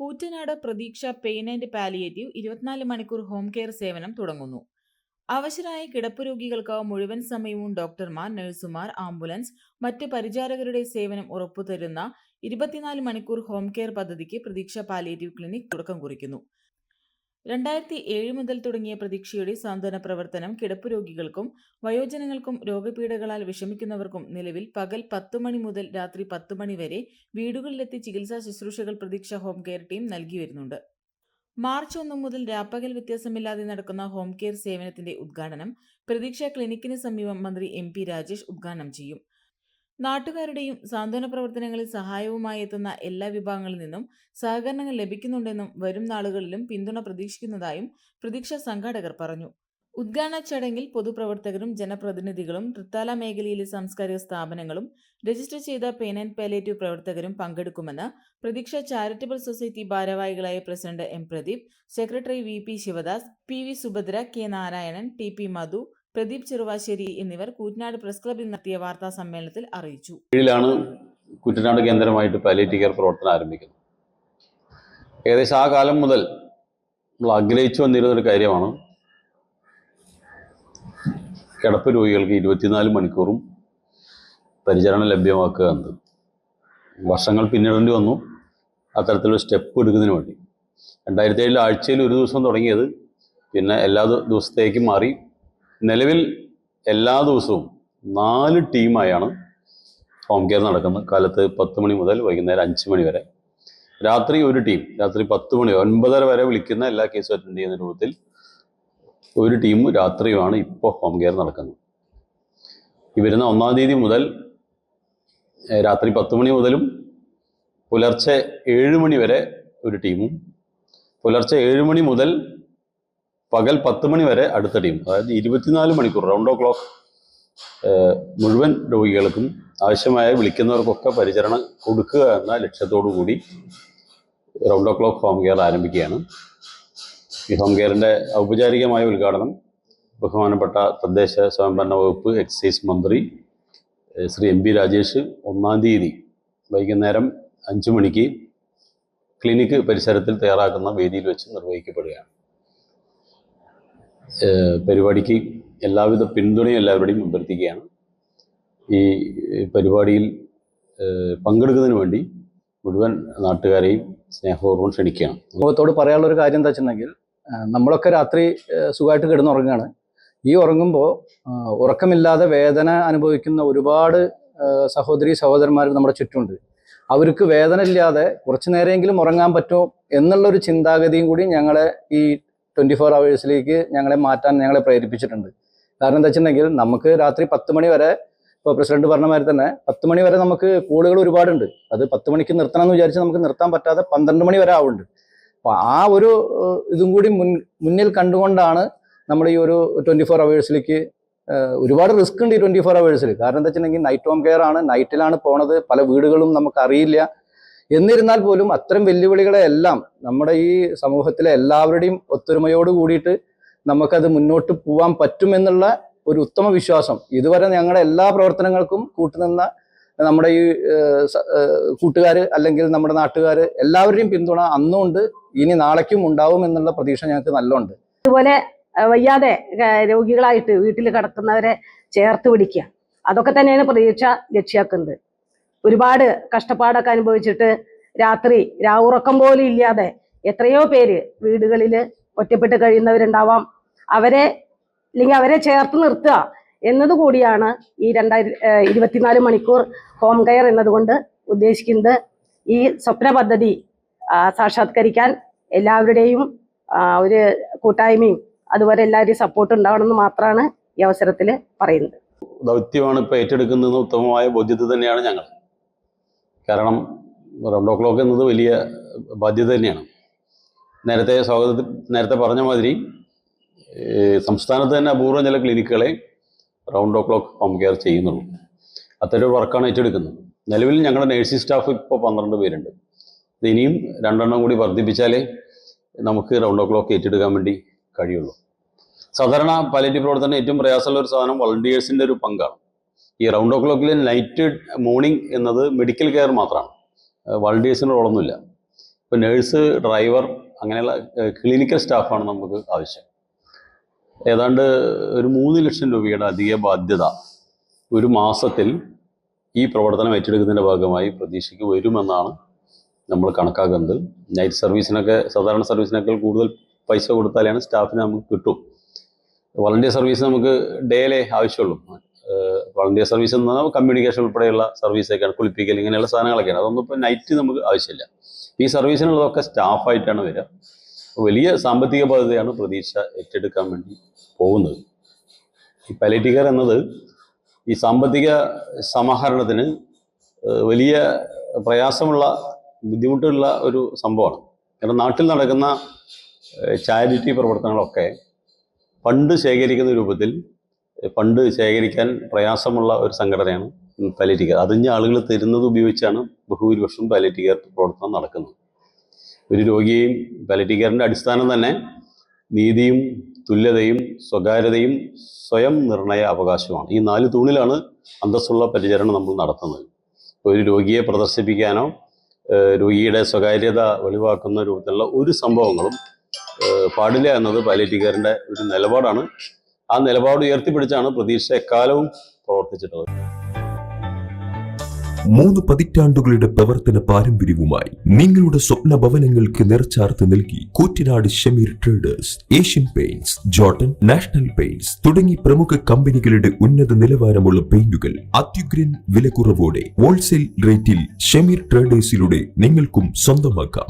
കൂറ്റനാട് പ്രതീക്ഷ pain and palliative ഇരുപത്തിനാല് മണിക്കൂർ ഹോം കെയർ സേവനം തുടങ്ങുന്നു. അവശരായ കിടപ്പ് രോഗികൾക്ക് മുഴുവൻ സമയവും ഡോക്ടർമാർ നഴ്സുമാർ ആംബുലൻസ് മറ്റ് പരിചാരകരുടെ സേവനം ഉറപ്പുതരുന്ന ഇരുപത്തിനാല് മണിക്കൂർ ഹോം കെയർ പദ്ധതിക്ക് പ്രതീക്ഷ പാലിയേറ്റീവ് ക്ലിനിക് തുടക്കം കുറിക്കുന്നു. രണ്ടായിരത്തി ഏഴ് മുതൽ തുടങ്ങിയ പ്രതീക്ഷയുടെ സാന്ത്വന പ്രവർത്തനം കിടപ്പ് രോഗികൾക്കും വയോജനങ്ങൾക്കും രോഗപീഠകളാൽ വിഷമിക്കുന്നവർക്കും നിലവിൽ പകൽ പത്ത് മണി മുതൽ രാത്രി പത്ത് മണി വരെ വീടുകളിലെത്തി ചികിത്സാ ശുശ്രൂഷകൾ പ്രതീക്ഷ ഹോം കെയർ ടീം നൽകി വരുന്നുണ്ട്. മാർച്ച് ഒന്നു മുതൽ രാപ്പകൽ വ്യത്യാസമില്ലാതെ നടക്കുന്ന ഹോം കെയർ സേവനത്തിന്റെ ഉദ്ഘാടനം പ്രതീക്ഷ ക്ലിനിക്കിന് സമീപം മന്ത്രി എം പി രാജേഷ് ഉദ്ഘാടനം ചെയ്യും. നാട്ടുകാരുടെയും സാന്ത്വന പ്രവർത്തനങ്ങളിൽ സഹായവുമായി എത്തുന്ന എല്ലാ വിഭാഗങ്ങളിൽ നിന്നും സഹകരണങ്ങൾ ലഭിക്കുന്നുണ്ടെന്നും വരും നാളുകളിലും പിന്തുണ പ്രതീക്ഷിക്കുന്നതായും പ്രതീക്ഷ സംഘാടകർ പറഞ്ഞു. ഉദ്ഘാടന ചടങ്ങിൽ പൊതുപ്രവർത്തകരും ജനപ്രതിനിധികളും തൃത്താല മേഖലയിലെ സാംസ്കാരിക സ്ഥാപനങ്ങളും രജിസ്റ്റർ ചെയ്ത പെയിൻ ആൻഡ് പാലേറ്റീവ് പ്രവർത്തകരും പങ്കെടുക്കുമെന്ന് പ്രതീക്ഷ ചാരിറ്റബിൾ സൊസൈറ്റി ഭാരവാഹികളായ president M Pradeep secretary V P Sivadas P V Subhadra K Narayanan T P Madhu Pradeep Cheruvasseri എന്നിവർ കൂറ്റനാട് പ്രസ് ക്ലബിൽ നടത്തിയ വാർത്താ സമ്മേളനത്തിൽ അറിയിച്ചു. കീഴിലാണ് കുറ്റനാട് കേന്ദ്രമായിട്ട് പാലിയേറ്റീവ് കെയർ പ്രവർത്തനം ആരംഭിക്കുന്നത്. ഏകദേശം ആ കാലം മുതൽ നമ്മൾ ആഗ്രഹിച്ചു വന്നിരുന്ന ഒരു കാര്യമാണ്. കിടപ്പ് രോഗികൾക്ക് ഇരുപത്തിനാല് മണിക്കൂറും പരിചരണം ലഭ്യമാക്കുക എന്നത്. വർഷങ്ങൾ പിന്നിടേണ്ടി വന്നു. അത്തരത്തിലൊരു സ്റ്റെപ്പ് എടുക്കുന്നതിന് വേണ്ടി. രണ്ടായിരത്തി ഏഴിൽ ആഴ്ചയിൽ ഒരു ദിവസം തുടങ്ങിയത്. പിന്നെ എല്ലാ ദിവസത്തേക്കും മാറി നിലവിൽ എല്ലാ ദിവസവും നാല് ടീമായാണ് ഹോം കെയർ നടക്കുന്നത്. കാലത്ത് പത്ത് മണി മുതൽ വൈകുന്നേരം അഞ്ച് മണി വരെ. രാത്രി ഒരു ടീം രാത്രി പത്ത് മണി ഒൻപതര വരെ വിളിക്കുന്ന എല്ലാ കേസും അറ്റൻഡ് ചെയ്യുന്ന രൂപത്തിൽ ഒരു ടീം രാത്രിയുമാണ് ഇപ്പോൾ ഹോം കെയർ നടക്കുന്നത്. ഈ വരുന്ന ഒന്നാം തീയതി മുതൽ രാത്രി പത്ത് മണി മുതലും പുലർച്ചെ ഏഴ് മണി വരെ ഒരു ടീമും പുലർച്ചെ ഏഴ് മണി മുതൽ പകൽ പത്ത് മണി വരെ അടുത്ത ടീം. അതായത് ഇരുപത്തിനാല് മണിക്കൂർ റൗണ്ട് ഓ ക്ലോക്ക് മുഴുവൻ രോഗികൾക്കും ആവശ്യമായ വിളിക്കുന്നവർക്കൊക്കെ പരിചരണം കൊടുക്കുക എന്ന ലക്ഷ്യത്തോടു കൂടി round o clock home care ആരംഭിക്കുകയാണ്. ഈ ഹോം കെയറിന്റെ ഔപചാരികമായ ഉദ്ഘാടനം ബഹുമാനപ്പെട്ട തദ്ദേശ സ്വയംഭരണ വകുപ്പ് എക്സൈസ് മന്ത്രി ശ്രീ എം പി രാജേഷ് ഒന്നാം തീയതി വൈകുന്നേരം അഞ്ച് മണിക്ക് ക്ലിനിക്ക് പരിസരത്തിൽ തയ്യാറാക്കുന്ന വേദിയിൽ വെച്ച് നിർവഹിക്കപ്പെടുകയാണ്. പരിപാടിക്ക് എല്ലാവിധ പിന്തുണയും എല്ലാവരുടെയും അഭ്യർത്ഥിക്കുകയാണ്. ഈ പരിപാടിയിൽ പങ്കെടുക്കുന്നതിന് വേണ്ടി മുഴുവൻ നാട്ടുകാരെയും സ്നേഹപൂർവം ക്ഷണിക്കുകയാണ്. ലോകത്തോട് പറയാനുള്ള ഒരു കാര്യം എന്താ വെച്ചിട്ടുണ്ടെങ്കിൽ നമ്മളൊക്കെ രാത്രി സുഖമായിട്ട് കിടന്നുറങ്ങുകയാണ്. ഈ ഉറങ്ങുമ്പോൾ ഉറക്കമില്ലാതെ വേദന അനുഭവിക്കുന്ന ഒരുപാട് സഹോദരി സഹോദരന്മാർ നമ്മുടെ ചുറ്റുമുണ്ട്. അവർക്ക് വേദന ഇല്ലാതെ കുറച്ച് നേരമെങ്കിലും ഉറങ്ങാൻ പറ്റുമോ എന്നുള്ളൊരു ചിന്താഗതിയും കൂടി ഞങ്ങളെ ഈ ട്വന്റി ഫോർ അവേഴ്സിലേക്ക് ഞങ്ങളെ മാറ്റാൻ ഞങ്ങളെ പ്രേരിപ്പിച്ചിട്ടുണ്ട്. കാരണം എന്താ വെച്ചിട്ടുണ്ടെങ്കിൽ നമുക്ക് രാത്രി പത്ത് മണി വരെ ഇപ്പോൾ പ്രസിഡന്റ് പറഞ്ഞ മാതിരി തന്നെ പത്ത് മണി വരെ നമുക്ക് കോളുകൾ ഒരുപാടുണ്ട്. അത് പത്ത് മണിക്ക് നിർത്തണം എന്ന് വിചാരിച്ച് നമുക്ക് നിർത്താൻ പറ്റാതെ പന്ത്രണ്ട് മണി വരെ ആവുന്നുണ്ട്. അപ്പോൾ ആ ഒരു ഇതും കൂടി മുൻ മുന്നിൽ കണ്ടുകൊണ്ടാണ് നമ്മൾ ഈ ഒരു ട്വന്റി ഫോർ അവേഴ്സിലേക്ക് ഒരുപാട് റിസ്ക് ഉണ്ട് ഈ ട്വന്റി ഫോർ അവേഴ്സിൽ. കാരണം എന്താ വെച്ചിട്ടുണ്ടെങ്കിൽ നൈറ്റ് ഹോം കെയർ ആണ്. നൈറ്റിലാണ് പോണത്. പല വീടുകളും നമുക്ക് അറിയില്ല. എന്നിരുന്നാൽ പോലും അത്തരം വെല്ലുവിളികളെ എല്ലാം നമ്മുടെ ഈ സമൂഹത്തിലെ എല്ലാവരുടെയും ഒത്തൊരുമയോട് കൂടിയിട്ട് നമുക്കത് മുന്നോട്ട് പോവാൻ പറ്റുമെന്നുള്ള ഒരു ഉത്തമ വിശ്വാസം. ഇതുവരെ ഞങ്ങളുടെ എല്ലാ പ്രവർത്തനങ്ങൾക്കും കൂട്ടുനിന്ന നമ്മുടെ ഈ കൂട്ടുകാർ അല്ലെങ്കിൽ നമ്മുടെ നാട്ടുകാർ എല്ലാവരുടെയും പിന്തുണ അന്നുണ്ട് ഇനി നാളേക്കും ഉണ്ടാവും എന്നുള്ള പ്രതീക്ഷ ഞങ്ങൾക്ക് നല്ലോണ്ട്. അതുപോലെ വയ്യാതെ രോഗികളായിട്ട് വീട്ടിൽ കിടക്കുന്നവരെ ചേർത്ത് പിടിക്കുക. അതൊക്കെ തന്നെയാണ് പ്രതീക്ഷ ലക്ഷ്യാക്കുന്നത്. ഒരുപാട് കഷ്ടപ്പാടൊക്കെ അനുഭവിച്ചിട്ട് രാത്രി രാവുറക്കം പോലും ഇല്ലാതെ എത്രയോ പേര് വീടുകളിൽ ഒറ്റപ്പെട്ട് കഴിയുന്നവരുണ്ടാവാം. അവരെ അല്ലെങ്കിൽ അവരെ ചേർത്ത് നിർത്തുക എന്നതുകൂടിയാണ് ഈ രണ്ടായിരത്തി ഇരുപത്തിനാല് മണിക്കൂർ ഹോം കെയർ എന്നതുകൊണ്ട് ഉദ്ദേശിക്കുന്നത്. ഈ സ്വപ്ന പദ്ധതി സാക്ഷാത്കരിക്കാൻ എല്ലാവരുടെയും ഒരു കൂട്ടായ്മയും അതുപോലെ എല്ലാവരുടെയും സപ്പോർട്ട് ഉണ്ടാവണമെന്ന് മാത്രമാണ് ഈ അവസരത്തിൽ പറയുന്നത്. ദൗത്യമാണ് ഇപ്പോൾ ഏറ്റെടുക്കുന്നത് ഉത്തമമായ ബോധ്യത്തിൽ തന്നെയാണ് ഞങ്ങൾ. കാരണം റൗണ്ട് ഓ ക്ലോക്ക് എന്നത് വലിയ ബാധ്യത തന്നെയാണ്. നേരത്തെ സ്വാഗതത്തിൽ നേരത്തെ പറഞ്ഞ മാതിരി സംസ്ഥാനത്ത് തന്നെ അപൂർവം ചില ക്ലിനിക്കുകളെ round o clock home care ചെയ്യുന്നുള്ളൂ. അത്തരം ഒരു വർക്കാണ് ഏറ്റെടുക്കുന്നത്. നിലവിൽ ഞങ്ങളുടെ നേഴ്സിംഗ് സ്റ്റാഫ് ഇപ്പോൾ പന്ത്രണ്ട് പേരുണ്ട്. ഇനിയും രണ്ടെണ്ണം കൂടി വർദ്ധിപ്പിച്ചാലേ നമുക്ക് റൗണ്ട് ഓ ക്ലോക്ക് ഏറ്റെടുക്കാൻ വേണ്ടി കഴിയുള്ളൂ. സാധാരണ പാലിറ്റി പ്രവർത്തനം ഏറ്റവും പ്രയാസമുള്ള ഒരു സാധനം വളണ്ടിയേഴ്സിന്റെ ഒരു പങ്കാണ്. ഈ റൗണ്ട് ഓ ക്ലോക്കിൽ നൈറ്റ് മോർണിംഗ് എന്നത് മെഡിക്കൽ കെയർ മാത്രമാണ്. വളണ്ടിയേഴ്സിന് റോളൊന്നുമില്ല. ഇപ്പോൾ നേഴ്സ് ഡ്രൈവർ അങ്ങനെയുള്ള ക്ലിനിക്കൽ സ്റ്റാഫാണ് നമുക്ക് ആവശ്യം. ഏതാണ്ട് ഒരു മൂന്ന് ലക്ഷം രൂപയുടെ അധിക ബാധ്യത ഒരു മാസത്തിൽ ഈ പ്രവർത്തനം ഏറ്റെടുക്കുന്നതിന്റെ ഭാഗമായി പ്രതീക്ഷയ്ക്ക് വരുമെന്നാണ് നമ്മൾ കണക്കാക്കുന്നത്. നൈറ്റ് സർവീസിനൊക്കെ സാധാരണ സർവീസിനൊക്കെ കൂടുതൽ പൈസ കൊടുത്താലാണ് സ്റ്റാഫിനെ നമുക്ക് കിട്ടും. വളണ്ടിയർ സർവീസ് നമുക്ക് ഡേയിലേ ആവശ്യമുള്ളൂ. വളണ്ടിയർ സർവീസ് എന്ന് പറഞ്ഞാൽ കമ്മ്യൂണിക്കേഷൻ ഉൾപ്പെടെയുള്ള സർവീസൊക്കെയാണ് കുളിപ്പിക്കൽ ഇങ്ങനെയുള്ള സാധനങ്ങളൊക്കെയാണ്. അതൊന്നും ഇപ്പോൾ നൈറ്റ് നമുക്ക് ആവശ്യമില്ല. ഈ സർവീസിനുള്ളതൊക്കെ സ്റ്റാഫായിട്ടാണ് വരിക. വലിയ സാമ്പത്തിക ബാധ്യതയാണ് പ്രതീക്ഷ ഏറ്റെടുക്കാൻ വേണ്ടി പോകുന്നത്. ഈ പലറ്റിക്കർ എന്നത് ഈ സാമ്പത്തിക സമാഹരണത്തിന് വലിയ പ്രയാസമുള്ള ബുദ്ധിമുട്ടുള്ള ഒരു സംഭവമാണ്. കാരണം നാട്ടിൽ നടക്കുന്ന ചാരിറ്റി പ്രവർത്തനങ്ങളൊക്കെ ഫണ്ട് ശേഖരിക്കുന്ന രൂപത്തിൽ ഫണ്ട് ശേഖരിക്കാൻ പ്രയാസമുള്ള ഒരു സംഘടനയാണ് പാലിയേറ്റീവ് കെയർ അതിഞ്ഞ ആളുകൾ തരുന്നത് ഉപയോഗിച്ചാണ് ബഹുഭൂരിപക്ഷം പാലിയേറ്റീവ് കെയർ പ്രവർത്തനം നടക്കുന്നത്. ഒരു രോഗിയെയും പാലിയേറ്റീവ് കെയറിന്റെ അടിസ്ഥാനം തന്നെ നീതിയും തുല്യതയും സ്വകാര്യതയും സ്വയം നിർണയ അവകാശമാണ്. ഈ നാല് തൂണിലാണ് അന്തസ്സുള്ള പരിചരണം നമ്മൾ നടത്തുന്നത്. ഒരു രോഗിയെ പ്രദർശിപ്പിക്കാനോ രോഗിയുടെ സ്വകാര്യത വെളിവാക്കുന്ന രൂപത്തിലുള്ള ഒരു സംഭവങ്ങളും പാടില്ല എന്നത് പാലിയേറ്റീവ് കെയറിന്റെ ഒരു നിലപാടാണ് ആ നിലപാട് ഉയർത്തിപ്പിടിച്ചാണ് പ്രതീക്ഷ എക്കാലവും പ്രവർത്തിച്ചിട്ടുള്ളത്. മൂന്ന് പതിറ്റാണ്ടുകളുടെ പ്രവർത്തന പാരമ്പര്യവുമായി നിങ്ങളുടെ സ്വപ്ന ഭവനങ്ങൾക്ക് നിറച്ചാർത്ത് നൽകി Koottanad Shameer traders Asian Paints Jotun National Paints തുടങ്ങി പ്രമുഖ കമ്പനികളുടെ ഉന്നത നിലവാരമുള്ള പെയിന്റുകൾ അത്യുഗ്രൻ വിലക്കുറവോടെ ഹോൾസെയിൽ റേറ്റിൽ ഷമീർ ട്രേഡേഴ്സിലൂടെ നിങ്ങൾക്കും സ്വന്തമാക്കാം.